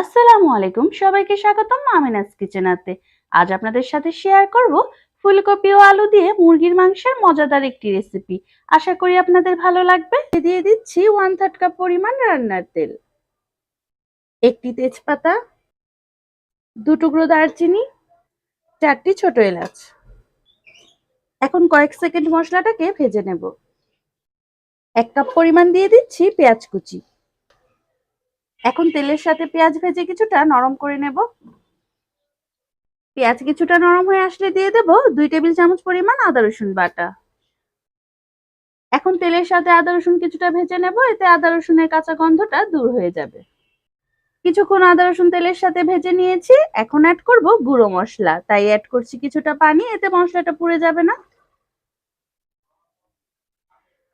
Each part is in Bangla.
আসসালামু আলাইকুম। সবাইকে স্বাগতম আমিনাস কিচেনাতে আজ আপনাদের সাথে শেয়ার করব ফুলকপি ও আলু দিয়ে মুরগির মাংসের মজাদার একটি রেসিপি আশা করি আপনাদের ভালো লাগবে। দিয়ে দিচ্ছি ওয়ান থার্ড কাপ পরিমাণ রান্নার তেল। একটি তেজপাতা, দু টুকরো দারচিনি, চারটি ছোট এলাচ। এখন কয়েক সেকেন্ড মশলাটাকে ভেজে নেব। এক কাপ পরিমাণ দিয়ে দিচ্ছি পেঁয়াজ কুচি। এখন তেলের সাথে পেঁয়াজ ভেজে কিছুটা নরম করে নেব। পেঁয়াজ কিছুটা নরম হয়ে আসলে দিয়ে দেব দুই টেবিল চামচ পরিমাণ আদা রসুন বাটা। এখন তেলের সাথে আদা রসুন কিছুটা ভেজে নেব, এতে আদা রসুনের কাঁচা গন্ধটা দূর হয়ে যাবে। কিছুক্ষণ আদা রসুন তেলের সাথে ভেজে নিয়েছি, এখন অ্যাড করব গুঁড়ো মশলা। তাই অ্যাড করছি কিছুটা পানি, এতে মশলাটা পুড়ে যাবে না।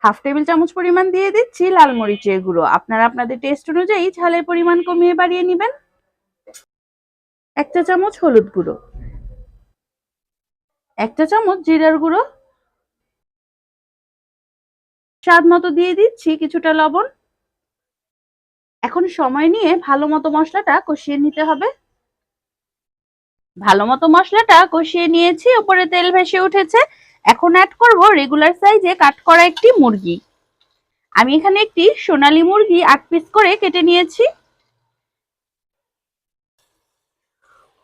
হাফ টেবিল চামচ পরিমাণ দিয়ে দিচ্ছি লাল মরিচের গুঁড়ো। আপনারা আপনাদের টেস্ট অনুযায়ী ঝালের পরিমাণ কমিয়ে বাড়িয়ে নেবেন। এক চা চামচ হলুদ গুঁড়ো। এক চা চামচ জিরার গুঁড়ো। স্বাদ মতো দিয়ে দিচ্ছি কিছুটা লবণ। এখন সময় নিয়ে ভালো মতো মশলাটা কষিয়ে নিতে হবে। ভালো মতো মশলাটা কষিয়ে নিয়েছি উপরে তেল ভেসে উঠেছে। এখন অ্যাড করব রেগুলার সাইজে কাট করা একটি মুরগি। আমি এখানে একটি সোনালী মুরগি আট পিস করে কেটে নিয়েছি।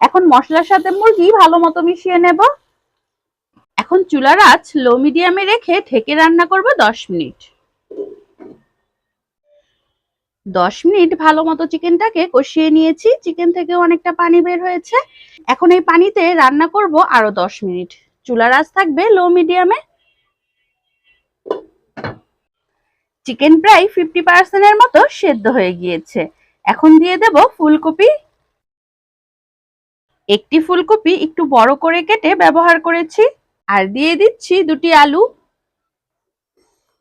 এখন মশলার সাথে মুরগি ভালো মতো মিশিয়ে নেব। এখন চুলার আঁচ লো মিডিয়ামে রেখে ঢেকে রান্না করব দশ মিনিট। দশ মিনিট ভালো মতো চিকেনটাকে কষিয়ে নিয়েছি। চিকেন থেকে অনেকটা পানি বের হয়েছে। এখন এই পানিতে রান্না করব আরও দশ মিনিট। চুলার আঁচ থাকবে লো মিডিয়ামে চিকেন প্রায় ফিফটি পার্সেন্টের মতো সেদ্ধ হয়ে গিয়েছে। এখন দিয়ে দেব ফুলকপি। একটি ফুলকপি একটু বড় করে কেটে ব্যবহার করেছি। আর দিয়ে দিচ্ছি দুটি আলু।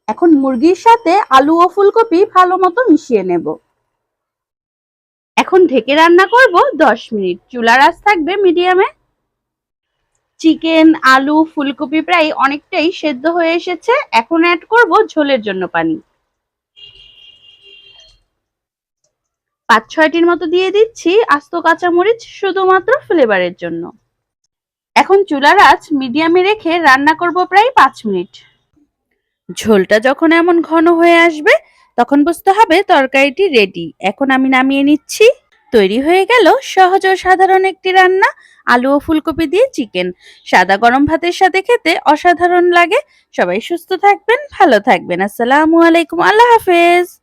এখন মুরগির সাথে আলু ও ফুলকপি ভালো মতো মিশিয়ে নেব। এখন ঢেকে রান্না করব দশ মিনিট। চুলার আঁচ থাকবে মিডিয়ামে চিকেন, আলু, ফুলকপি প্রায় অনেকটাই সেদ্ধ হয়ে এসেছে। এখন অ্যাড করব ঝোলের জন্য পানি। পাঁচ ছয়টির মতো দিয়ে দিচ্ছি আস্ত কাঁচামরিচ শুধুমাত্র ফ্লেভারের জন্য। এখন চুলার আঁচ মিডিয়ামে রেখে রান্না করব প্রায় পাঁচ মিনিট। ঝোলটা যখন এমন ঘন হয়ে আসবে, তখন বুঝতে হবে তরকারিটি রেডি এখন আমি নামিয়ে নিচ্ছি। তৈরি হয়ে গেল সহজ ও সাধারণ একটি রান্না। আলু ও ফুলকপি দিয়ে চিকেন। সাদা গরম ভাতের সাথে খেতে অসাধারণ লাগে। সবাই সুস্থ থাকবেন, ভালো থাকবেন। আসসালামু আলাইকুম। আল্লাহ হাফেজ।